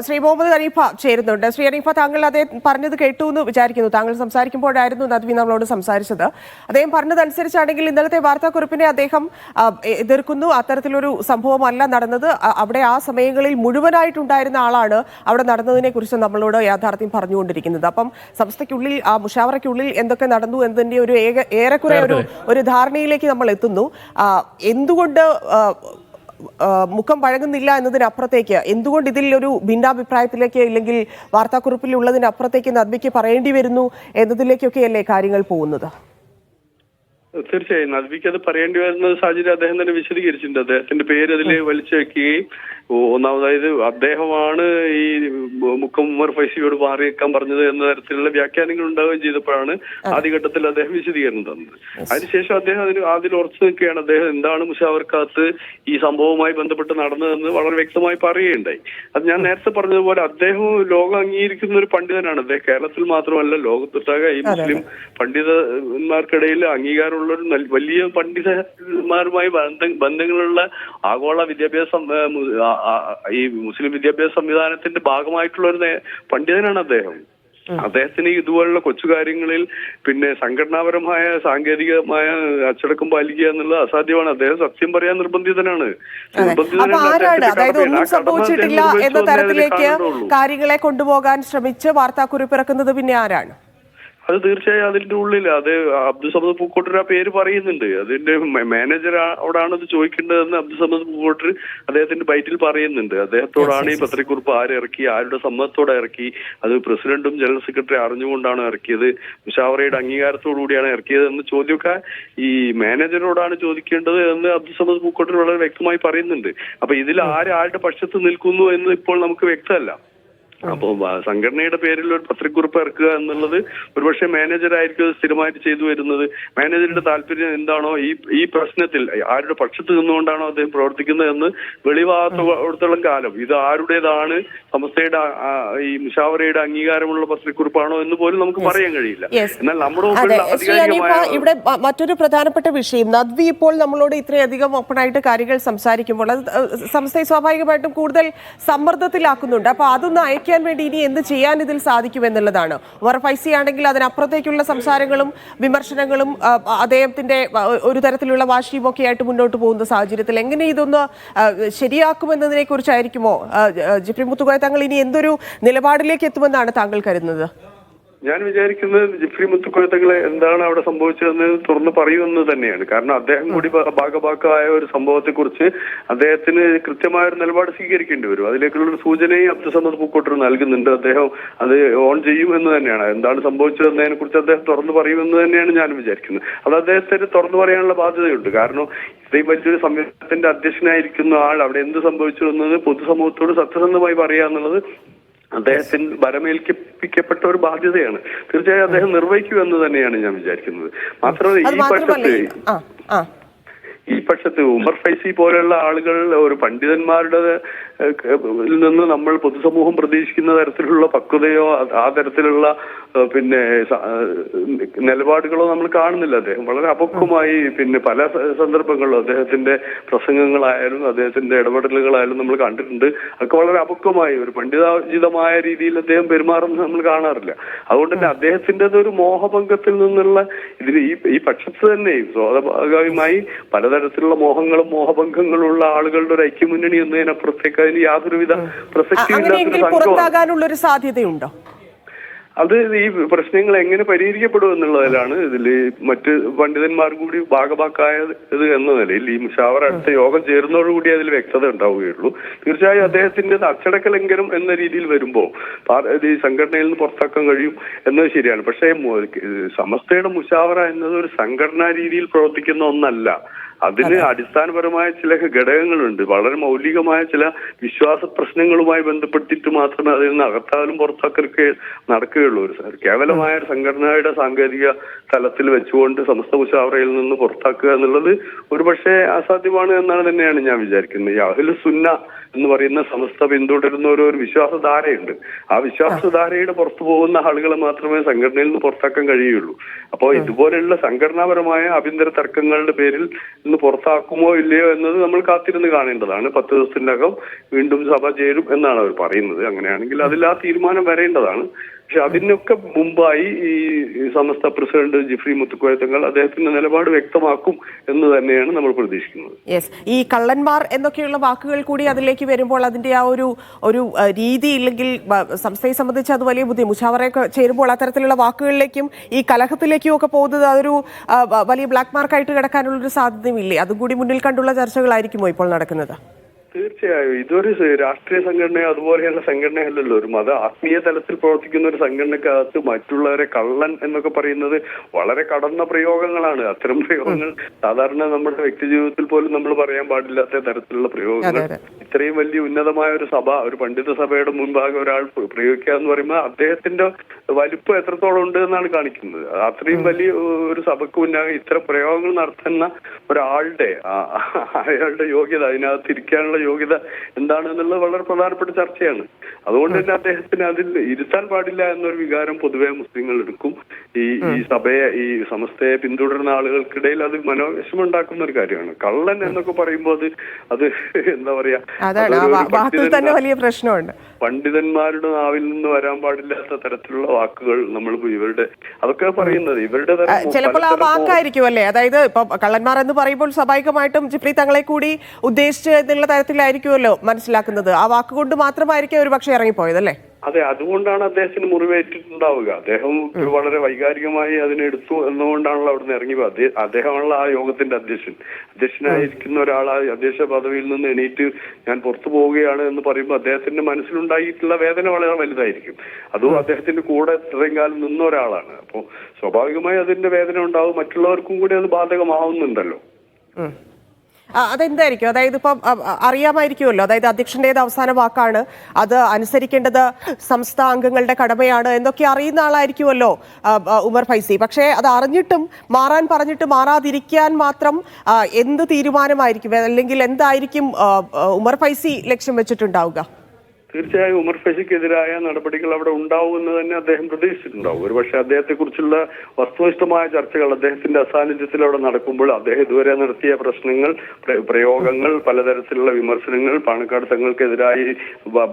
ശ്രീ മുഹമ്മദ് ഹനീഫ ചേരുന്നുണ്ട്. ശ്രീ ഹനീഫ താങ്കൾ അദ്ദേഹം പറഞ്ഞത് കേട്ടു എന്ന് വിചാരിക്കുന്നു. താങ്കൾ സംസാരിക്കുമ്പോഴായിരുന്നു നദ്വി നമ്മളോട് സംസാരിച്ചത്. അദ്ദേഹം പറഞ്ഞതനുസരിച്ചാണെങ്കിൽ ഇന്നലത്തെ വാർത്താക്കുറിപ്പിനെ അദ്ദേഹം എതിർക്കുന്നു. അത്തരത്തിലൊരു സംഭവമല്ല നടന്നത്. അവിടെ ആ സമയങ്ങളിൽ മുഴുവനായിട്ടുണ്ടായിരുന്ന ആളാണ് അവിടെ നടന്നതിനെ കുറിച്ച് നമ്മളോട് യാഥാർത്ഥ്യം പറഞ്ഞുകൊണ്ടിരിക്കുന്നത്. അപ്പം സംസ്ഥയ്ക്കുള്ളിൽ ആ മുഷാവറയ്ക്കുള്ളിൽ എന്തൊക്കെ നടന്നു എന്നതിന്റെ ഒരു ഏക- ഏറെക്കുറെ ഒരു ഒരു ധാരണയിലേക്ക് നമ്മൾ എത്തുന്നു. എന്തുകൊണ്ട് മുഖം പഴകുന്നില്ല എന്നതിനപ്പുറത്തേക്ക് എന്തുകൊണ്ട് ഇതിൽ ഒരു ഭിന്നാഭിപ്രായത്തിലേക്ക് ഇല്ലെങ്കിൽ വാർത്താക്കുറിപ്പിലുള്ളതിനപ്പുറത്തേക്ക് നദ്മിക്ക് പറയേണ്ടി വരുന്നു എന്നതിലേക്കൊക്കെയല്ലേ കാര്യങ്ങൾ പോകുന്നത്? തീർച്ചയായും. നദ്വിക്ക് അത് പറയേണ്ടി വരുന്ന സാഹചര്യം അദ്ദേഹം തന്നെ വിശദീകരിച്ചിട്ടുണ്ട്. അദ്ദേഹത്തിന്റെ പേര് അതിൽ വലിച്ചു വെക്കുകയും ഒന്നാമതായത് അദ്ദേഹമാണ് ഈ മുക്കം ഉമർ ഫൈസിയോട് മാറിയേക്കാൻ പറഞ്ഞത് എന്ന തരത്തിലുള്ള വ്യാഖ്യാനങ്ങൾ ഉണ്ടാവുകയും ചെയ്തപ്പോഴാണ് ആദ്യഘട്ടത്തിൽ അദ്ദേഹം വിശദീകരണം തന്നത്. അതിനുശേഷം അദ്ദേഹം അതിന് അതിൽ ഉറച്ചു നിൽക്കുകയാണ്. അദ്ദേഹം എന്താണ് മുഷാവർക്കകത്ത് ഈ സംഭവവുമായി ബന്ധപ്പെട്ട് നടന്നതെന്ന് വളരെ വ്യക്തമായി പറയുകയുണ്ടായി. അത് ഞാൻ നേരത്തെ പറഞ്ഞതുപോലെ അദ്ദേഹം ലോകം അംഗീകരിക്കുന്ന ഒരു പണ്ഡിതനാണ്. അദ്ദേഹം കേരളത്തിൽ മാത്രമല്ല ലോകത്തൊട്ടാകെ ഈ മുസ്ലിം പണ്ഡിതന്മാർക്കിടയിൽ അംഗീകാരമുള്ള നൽ- വലിയ പണ്ഡിതന്മാരുമായി ബന്ധ- ബന്ധങ്ങളുള്ള ആഗോള വിദ്യാഭ്യാസ ഈ മുസ്ലിം വിദ്യാഭ്യാസ സംവിധാനത്തിന്റെ ഭാഗമായിട്ടുള്ള ഒരു പണ്ഡിതനാണ് അദ്ദേഹം. അദ്ദേഹത്തിന് ഇതുപോലുള്ള കൊച്ചു കാര്യങ്ങളിൽ പിന്നെ സംഘടനാപരമായ സാങ്കേതികമായ അച്ചടക്കം പാലിക്കുക എന്നുള്ളത് അസാധ്യമാണ്. അദ്ദേഹം സത്യം പറയാൻ നിർബന്ധിതനാണ്. അതായത് ഒന്നും സംഭവിച്ചിട്ടില്ല എന്ന തരത്തിലേക്ക് കാര്യങ്ങളെ കൊണ്ടുപോകാൻ ശ്രമിച്ച് വാർത്താക്കുറിപ്പ് ഇറക്കുന്നത് പിന്നെ ആരാണ്? അത് തീർച്ചയായും അതിന്റെ ഉള്ളിൽ അത് അബ്ദുസമദ് പൂക്കോട്ടർ ആ പേര് പറയുന്നുണ്ട്. അതിന്റെ മാനേജർ അവിടാണ് അത് ചോദിക്കേണ്ടതെന്ന് അബ്ദുസമദ് പൂക്കോട്ടർ അദ്ദേഹത്തിന്റെ ബൈറ്റിൽ പറയുന്നുണ്ട്. അദ്ദേഹത്തോടാണ് ഈ പത്രക്കുറിപ്പ് ആര് ഇറക്കി ആരുടെ സമ്മതത്തോടെ ഇറക്കി അത് പ്രസിഡന്റും ജനറൽ സെക്രട്ടറി അറിഞ്ഞുകൊണ്ടാണ് ഇറക്കിയത് മുഷാവറയുടെ അംഗീകാരത്തോടുകൂടിയാണ് ഇറക്കിയത് എന്ന് ചോദ്യമൊക്കെ ഈ മാനേജറോടാണ് ചോദിക്കേണ്ടത് എന്ന് അബ്ദുസമദ് പൂക്കോട്ടർ വളരെ വ്യക്തമായി പറയുന്നുണ്ട്. അപ്പൊ ഇതിൽ ആര് ആരുടെ പക്ഷത്ത് നിൽക്കുന്നു എന്ന് ഇപ്പോൾ നമുക്ക് വ്യക്തമല്ല. അപ്പോ വ- സംഘടനയുടെ പേരിൽ ഒരു പത്രക്കുറിപ്പ് ഇറക്കുക എന്നുള്ളത് ഒരുപക്ഷെ മാനേജർ ആയിരിക്കും അത് സ്ഥിരമായിട്ട് ചെയ്തു വരുന്നത്. മാനേജറുടെ താല്പര്യം എന്താണോ ഈ ഈ പ്രശ്നത്തിൽ ആരുടെ പക്ഷത്ത് നിന്നുകൊണ്ടാണോ അദ്ദേഹം പ്രവർത്തിക്കുന്നത് എന്ന് വെളിവാകത്തോളം കാലം. ഇത് ആരുടേതാണ് സംസ്ഥയുടെ ഈ മുഷാവറയുടെ അംഗീകാരമുള്ള പത്രക്കുറിപ്പാണോ എന്ന് പോലും നമുക്ക് പറയാൻ കഴിയില്ല. എന്നാൽ നമ്മുടെ ഇവിടെ മറ്റൊരു പ്രധാനപ്പെട്ട വിഷയം. നദ്വി ഇപ്പോൾ നമ്മളോട് ഇത്രയധികം ഓപ്പണായിട്ട് കാര്യങ്ങൾ സംസാരിക്കുമ്പോൾ അത് സംസ്ഥയെ സ്വാഭാവികമായിട്ടും കൂടുതൽ സമ്മർദ്ദത്തിലാക്കുന്നുണ്ട്. അപ്പൊ അതൊന്ന് അയക്കാൻ വേണ്ടി ഇനി എന്ത് ചെയ്യാൻ ഇതിൽ സാധിക്കും എന്നുള്ളതാണ്. ഉമർ ഫൈസി ആണെങ്കിൽ അതിനപ്പുറത്തേക്കുള്ള സംസാരങ്ങളും വിമർശനങ്ങളും അദ്ദേഹത്തിന്റെ ഒരു തരത്തിലുള്ള വാശിയും ഒക്കെ ആയിട്ട് മുന്നോട്ട് പോകുന്ന സാഹചര്യത്തിൽ എങ്ങനെ ഇതൊന്ന് ശരിയാക്കുമെന്നതിനെ കുറിച്ചായിരിക്കുമോ ജിപ്രി മുത്തുകോയ തങ്ങൾ ഇനി എന്തൊരു നിലപാടിലേക്ക് എത്തുമെന്നാണ് താങ്കൾ കരുതുന്നത്? ഞാൻ വിചാരിക്കുന്നത് ജിഫ്രി മുത്തുക്കൊഴുത്തങ്ങളെ എന്താണ് അവിടെ സംഭവിച്ചതെന്ന് തുറന്ന് പറയുമെന്ന് തന്നെയാണ്. കാരണം അദ്ദേഹം കൂടി ഭാഗഭാക്കായ ഒരു സംഭവത്തെക്കുറിച്ച് അദ്ദേഹത്തിന് കൃത്യമായ ഒരു നിലപാട് സ്വീകരിക്കേണ്ടി വരും. അതിലേക്കുള്ള ഒരു സൂചനയും അബ്ദുസമ്മദ് പൂക്കോട്ടർ നൽകുന്നുണ്ട്. അദ്ദേഹം അത് ഓൺ ചെയ്യും എന്ന് തന്നെയാണ്. എന്താണ് സംഭവിച്ചതെന്നതിനെ കുറിച്ച് അദ്ദേഹം തുറന്നു പറയുമെന്ന് തന്നെയാണ് ഞാൻ വിചാരിക്കുന്നത്. അത് അദ്ദേഹത്തിന് തുറന്നു പറയാനുള്ള ബാധ്യതയുണ്ട്. കാരണം ഇത്രയും വലിയൊരു സംവിധാനത്തിന്റെ അധ്യക്ഷനായിരിക്കുന്ന ആൾ അവിടെ എന്ത് സംഭവിച്ചു എന്നത് പൊതുസമൂഹത്തോട് സത്യസന്ധമായി പറയുക എന്നുള്ളത് അദ്ദേഹത്തിന് വരമേൽക്കിപ്പിക്കപ്പെട്ട ഒരു ബാധ്യതയാണ്. തീർച്ചയായും അദ്ദേഹം നിർവഹിക്കൂ എന്ന് തന്നെയാണ് ഞാൻ വിചാരിക്കുന്നത്. മാത്രമല്ല ഈ പക്ഷത്ത് ഈ- പക്ഷത്ത് ഉമർ ഫൈസി പോലെയുള്ള ആളുകൾ ഒരു പണ്ഡിതന്മാരുടെ നിന്ന് നമ്മൾ പൊതുസമൂഹം പ്രതീക്ഷിക്കുന്ന തരത്തിലുള്ള പക്വതയോ ആ തരത്തിലുള്ള പിന്നെ നിലപാടുകളോ നമ്മൾ കാണുന്നില്ല അദ്ദേഹം. വളരെ അപക്വമായി പിന്നെ പല സന്ദർഭങ്ങളിലും അദ്ദേഹത്തിന്റെ പ്രസംഗങ്ങളായാലും അദ്ദേഹത്തിന്റെ ഇടപെടലുകളായാലും നമ്മൾ കണ്ടിട്ടുണ്ട്. അതൊക്കെ വളരെ അപക്വമായി ഒരു പണ്ഡിതാജിതമായ രീതിയിൽ അദ്ദേഹം പെരുമാറുന്നത് നമ്മൾ കാണാറില്ല. അതുകൊണ്ട് തന്നെ അദ്ദേഹത്തിന്റെത് ഒരു മോഹഭംഗത്തിൽ നിന്നുള്ള ഇതിന് ഈ ഈ പക്ഷത്ത് തന്നെ സ്വാഭാവികമായി പലതരത്തിലുള്ള മോഹങ്ങളും മോഹഭംഗങ്ങളും ഉള്ള ആളുകളുടെ ഒരു ഐക്യമുന്നണി എന്നതിനപ്പുറത്തേക്ക് യാതൊരുവിധ പ്രസക്തി അങ്ങനെയെങ്കിൽ പുറത്താകാനുള്ള ഒരു സാധ്യതയുണ്ടോ? അത് ഈ പ്രശ്നങ്ങൾ എങ്ങനെ പരിഹരിക്കപ്പെടും എന്നുള്ളതിലാണ് ഇതിൽ മറ്റ് പണ്ഡിതന്മാർ കൂടി ഭാഗഭാക്കായത് എന്ന നിലയിൽ ഈ മുഷാവർ അടുത്ത യോഗം ചേരുന്നതോടുകൂടി അതിൽ വ്യക്തത ഉണ്ടാവുകയുള്ളൂ. തീർച്ചയായും അദ്ദേഹത്തിന്റെ അച്ചടക്കലംഘനം എന്ന രീതിയിൽ വരുമ്പോൾ ഈ സംഘടനയിൽ നിന്ന് പുറത്താക്കാൻ കഴിയും എന്നത് ശരിയാണ്. പക്ഷേ സമസ്തയുടെ മുഷാവറ എന്നത് ഒരു സംഘടനാ രീതിയിൽ പ്രവർത്തിക്കുന്ന ഒന്നല്ല. അതിന് അടിസ്ഥാനപരമായ ചില ഘടകങ്ങളുണ്ട്. വളരെ മൗലികമായ ചില വിശ്വാസ പ്രശ്നങ്ങളുമായി ബന്ധപ്പെട്ടിട്ട് മാത്രമേ അതിൽ നിന്ന് അകത്താലും പുറത്താക്കലൊക്കെ നടക്കുകയുള്ളൂ ഒരു കേവലമായ ഒരു സംഘടനയുടെ സാങ്കേതിക തലത്തിൽ വെച്ചുകൊണ്ട് സമസ്ത മുഷാവറയിൽ നിന്ന് പുറത്താക്കുക എന്നുള്ളത് ഒരുപക്ഷെ അസാധ്യമാണ് എന്നാണ് തന്നെയാണ് ഞാൻ വിചാരിക്കുന്നത്. അഹ്ലു സുന്ന എന്ന് പറയുന്ന സമസ്ത പിന്തുടരുന്ന ഒരു ഒരു വിശ്വാസധാരയുണ്ട്. ആ വിശ്വാസധാരയുടെ പുറത്തു പോകുന്ന ആളുകളെ മാത്രമേ സംഘടനയിൽ നിന്ന് പുറത്താക്കാൻ കഴിയുള്ളൂ അപ്പോൾ ഇതുപോലെയുള്ള സംഘടനാപരമായ ആഭ്യന്തര തർക്കങ്ങളുടെ പേരിൽ ഇന്ന് പുറത്താക്കുമോ ഇല്ലയോ എന്നത് നമ്മൾ കാത്തിരുന്ന് കാണേണ്ടതാണ്. പത്ത് ദിവസത്തിനകം വീണ്ടും സഭ ചേരും എന്നാണ് അവർ പറയുന്നത്. അങ്ങനെയാണെങ്കിൽ അതിൽ ആ തീരുമാനം വരേണ്ടതാണ്. പക്ഷെ അതിനൊക്കെ മുമ്പായി ഈ സമസ്ത പ്രസിഡന്റ് ജിഫ്രി മുത്തുക്കോയത്തങ്ങൾ അദ്ദേഹത്തിന്റെ നിലപാട് വ്യക്തമാക്കും എന്ന് തന്നെയാണ് നമ്മൾ പ്രതീക്ഷിക്കുന്നത്. യെസ് ഈ കള്ളന്മാർ എന്നൊക്കെയുള്ള വാക്കുകൾ കൂടി അതിലേക്ക് വരുമ്പോൾ അതിന്റെ ആ ഒരു ഒരു രീതി ഇല്ലെങ്കിൽ സംസ്ഥയെ സംബന്ധിച്ച് അത് വലിയ ബുദ്ധി മുഷാവറയൊക്കെ ചേരുമ്പോൾ അത്തരത്തിലുള്ള വാക്കുകളിലേക്കും ഈ കലഹത്തിലേക്കും ഒക്കെ പോകുന്നത് അതൊരു വലിയ ബ്ലാക്ക് മാർക്കായിട്ട് കിടക്കാനുള്ള ഒരു സാധ്യതയുമില്ലേ? അതും കൂടി മുന്നിൽ കണ്ടുള്ള ചർച്ചകളായിരിക്കുമോ ഇപ്പോൾ നടക്കുന്നത്? തീർച്ചയായും. ഇതൊരു രാഷ്ട്രീയ സംഘടനയോ അതുപോലെയുള്ള സംഘടനയല്ലല്ലോ. ഒരു മത ആത്മീയ തലത്തിൽ പ്രവർത്തിക്കുന്ന ഒരു സംഘടനക്കകത്ത് മറ്റുള്ളവരെ കള്ളൻ എന്നൊക്കെ പറയുന്നത് വളരെ കടന്ന പ്രയോഗങ്ങളാണ്. അത്തരം പ്രയോഗങ്ങൾ സാധാരണ നമ്മുടെ വ്യക്തി ജീവിതത്തിൽ പോലും നമ്മൾ പറയാൻ പാടില്ലാത്ത തരത്തിലുള്ള പ്രയോഗങ്ങൾ. ഇത്രയും വലിയ ഉന്നതമായ ഒരു സഭ ഒരു പണ്ഡിത സഭയുടെ മുൻപാകെ ഒരാൾ പ്ര- പ്രയോഗിക്കുക എന്ന് പറയുമ്പോൾ അദ്ദേഹത്തിന്റെ വലിപ്പം എത്രത്തോളം ഉണ്ട് എന്നാണ് കാണിക്കുന്നത്. അത്രയും വലിയ ഒരു സഭയ്ക്ക് മുന്നാകെ ഇത്ര പ്രയോഗങ്ങൾ നടത്തുന്ന ഒരാളുടെ അയാളുടെ യോഗ്യത അതിനകത്ത് ഇരിക്കാനുള്ള യോഗ്യത എന്താണെന്നുള്ളത് വളരെ പ്രധാനപ്പെട്ട ചർച്ചയാണ്. അതുകൊണ്ട് തന്നെ അദ്ദേഹത്തിന് അതിൽ ഇരുത്താൻ പാടില്ല എന്നൊരു വികാരം പൊതുവെ മുസ്ലിങ്ങൾ എടുക്കും. ഈ ഈ സഭയെ ഈ സമസ്തയെ പിന്തുടരുന്ന ആളുകൾക്കിടയിൽ അത് മനോവിഷമം ഉണ്ടാക്കുന്ന ഒരു കാര്യമാണ്. കള്ളൻ എന്നൊക്കെ പറയുമ്പോൾ അത് അത് എന്താ പറയാ അതാണ്. വാക്കിൽ തന്നെ വലിയ പ്രശ്നമുണ്ട്. പണ്ഡിതന്മാരുടെ നാവിൽ നിന്ന് വരാൻ പാടില്ലാത്ത തരത്തിലുള്ള വാക്കുകൾ നമ്മൾ ഇവരുടെ അതൊക്കെ പറയുന്നത് ഇവരുടെ ചിലപ്പോൾ ആ വാക്കായിരിക്കും അല്ലേ? അതായത് ഇപ്പൊ കള്ളന്മാർ എന്ന് പറയുമ്പോൾ സ്വാഭാവികമായിട്ടും ജിപ്രി തങ്ങളെ കൂടി ഉദ്ദേശിച്ച് എന്നുള്ള തരത്തിലായിരിക്കുമല്ലോ മനസ്സിലാക്കുന്നത്. ആ വാക്കുകൊണ്ട് മാത്രമായിരിക്കും ഒരു പക്ഷേ ഇറങ്ങിപ്പോയത് അല്ലേ അതെ അതുകൊണ്ടാണ് അദ്ദേഹത്തിന് മുറിവേറ്റിട്ടുണ്ടാവുക. അദ്ദേഹം വളരെ വൈകാരികമായി അതിനെടുത്തു എന്നുകൊണ്ടാണല്ലോ അവിടുന്ന് ഇറങ്ങി പോയത്. അദ്ദേഹ- അദ്ദേഹമാണല്ലോ ആ യോഗത്തിന്റെ അധ്യക്ഷൻ. അധ്യക്ഷനായിരിക്കുന്ന ഒരാൾ ആ അധ്യക്ഷ പദവിയിൽ നിന്ന് എണീറ്റ് ഞാൻ പുറത്തു പോവുകയാണ് എന്ന് പറയുമ്പോൾ അദ്ദേഹത്തിന്റെ മനസ്സിലുണ്ടായിട്ടുള്ള വേദന വളരെ വലുതായിരിക്കും. അതും അദ്ദേഹത്തിന്റെ കൂടെ ഇത്രയും കാലം നിന്ന ഒരാളാണ്. അപ്പോൾ സ്വാഭാവികമായി അതിന്റെ വേദന ഉണ്ടാവും. മറ്റുള്ളവർക്കും കൂടി അത് ബാധകമാവുന്നുണ്ടല്ലോ. അതെന്തായിരിക്കും? അതായത് ഇപ്പം അറിയാമായിരിക്കുമല്ലോ. അതായത് അധ്യക്ഷന്റേത് അവസാന വാക്കാണ്. അത് അനുസരിക്കേണ്ടത് സംസ്ഥാന അംഗങ്ങളുടെ കടമയാണ് എന്നൊക്കെ അറിയുന്ന ആളായിരിക്കുമല്ലോ ഉമർ ഫൈസി. പക്ഷേ അത് അറിഞ്ഞിട്ടും മാറാൻ പറഞ്ഞിട്ട് മാറാതിരിക്കാൻ മാത്രം എന്ത് തീരുമാനമായിരിക്കും? അല്ലെങ്കിൽ എന്തായിരിക്കും ഉമർ ഫൈസി ലക്ഷ്യം വെച്ചിട്ടുണ്ടാവുക? തീർച്ചയായും ഉമർ ഫഷിക്കെതിരായ നടപടികൾ അവിടെ ഉണ്ടാവുമെന്ന് തന്നെ അദ്ദേഹം പ്രതീക്ഷിച്ചിട്ടുണ്ടാവും. ഒരുപക്ഷെ അദ്ദേഹത്തെക്കുറിച്ചുള്ള വസ്തുനിഷ്ഠമായ ചർച്ചകൾ അദ്ദേഹത്തിന്റെ അസാന്നിധ്യത്തിൽ അവിടെ നടക്കുമ്പോൾ അദ്ദേഹം ഇതുവരെ നടത്തിയ പ്രശ്നങ്ങൾ പ്രയോഗങ്ങൾ പലതരത്തിലുള്ള വിമർശനങ്ങൾ പാണക്കാട് തങ്ങൾക്കെതിരായി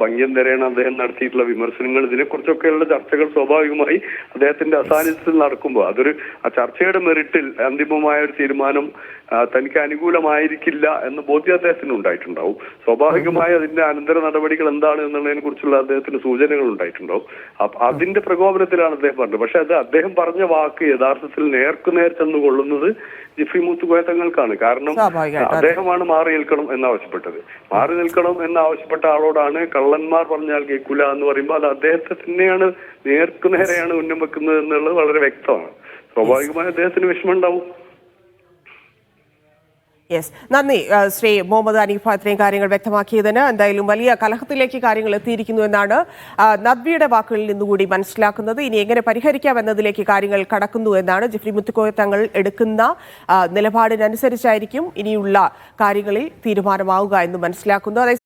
ഭംഗ്യം തരേണ അദ്ദേഹം നടത്തിയിട്ടുള്ള വിമർശനങ്ങൾ ഇതിനെക്കുറിച്ചൊക്കെയുള്ള ചർച്ചകൾ സ്വാഭാവികമായി അദ്ദേഹത്തിന്റെ അസാന്നിധ്യത്തിൽ നടക്കുമ്പോൾ അതൊരു ആ ചർച്ചയുടെ മെറിറ്റിൽ അന്തിമമായ ഒരു തീരുമാനം തനിക്ക് അനുകൂലമായിരിക്കില്ല എന്ന ബോധ്യം അദ്ദേഹത്തിന് ഉണ്ടായിട്ടുണ്ടാവും. സ്വാഭാവികമായി അതിന്റെ അനന്തര നടപടികൾ എന്താണ് എന്നുള്ളതിനെ കുറിച്ചുള്ള അദ്ദേഹത്തിന് സൂചനകൾ ഉണ്ടായിട്ടുണ്ടാവും. അപ്പൊ അതിന്റെ പ്രകോപനത്തിലാണ് അദ്ദേഹം പറഞ്ഞത്. പക്ഷെ അത് അദ്ദേഹം പറഞ്ഞ വാക്ക് യഥാർത്ഥത്തിൽ നേർക്കുനേർ ചെന്ന് കൊള്ളുന്നത് ജിഫ്രി മൂത്തുകോയ തങ്ങൾക്കാണ്. കാരണം അദ്ദേഹമാണ് മാറി നിൽക്കണം എന്നാവശ്യപ്പെട്ടത്. മാറി നിൽക്കണം എന്നാവശ്യപ്പെട്ട ആളോടാണ് കള്ളന്മാർ പറഞ്ഞാൽ കേൾക്കൂല എന്ന് പറയുമ്പോൾ അത് അദ്ദേഹത്തെ തന്നെയാണ് നേർക്കുനേരെയാണ് ഉന്നം വെക്കുന്നത് എന്നുള്ളത് വളരെ വ്യക്തമാണ്. സ്വാഭാവികമായി അദ്ദേഹത്തിന് വിഷമം ഉണ്ടാവും യെസ് നന്ദി. ശ്രീ മുഹമ്മദ് അനീഫ ഇത്രയും കാര്യങ്ങൾ വ്യക്തമാക്കിയതിന് എന്തായാലും വലിയ കലഹത്തിലേക്ക് കാര്യങ്ങൾ എത്തിയിരിക്കുന്നു എന്നാണ് നദ്വിയുടെ വാക്കുകളിൽ നിന്നുകൂടി മനസ്സിലാക്കുന്നത്. ഇനി എങ്ങനെ പരിഹരിക്കാം എന്നതിലേക്ക് കാര്യങ്ങൾ കടക്കുന്നു എന്നാണ് ജിഫ്രി മുത്തുക്കോയ തങ്ങൾ എടുക്കുന്ന നിലപാടിനനുസരിച്ചായിരിക്കും ഇനിയുള്ള കാര്യങ്ങളിൽ തീരുമാനമാവുക എന്ന് മനസ്സിലാക്കുന്നു.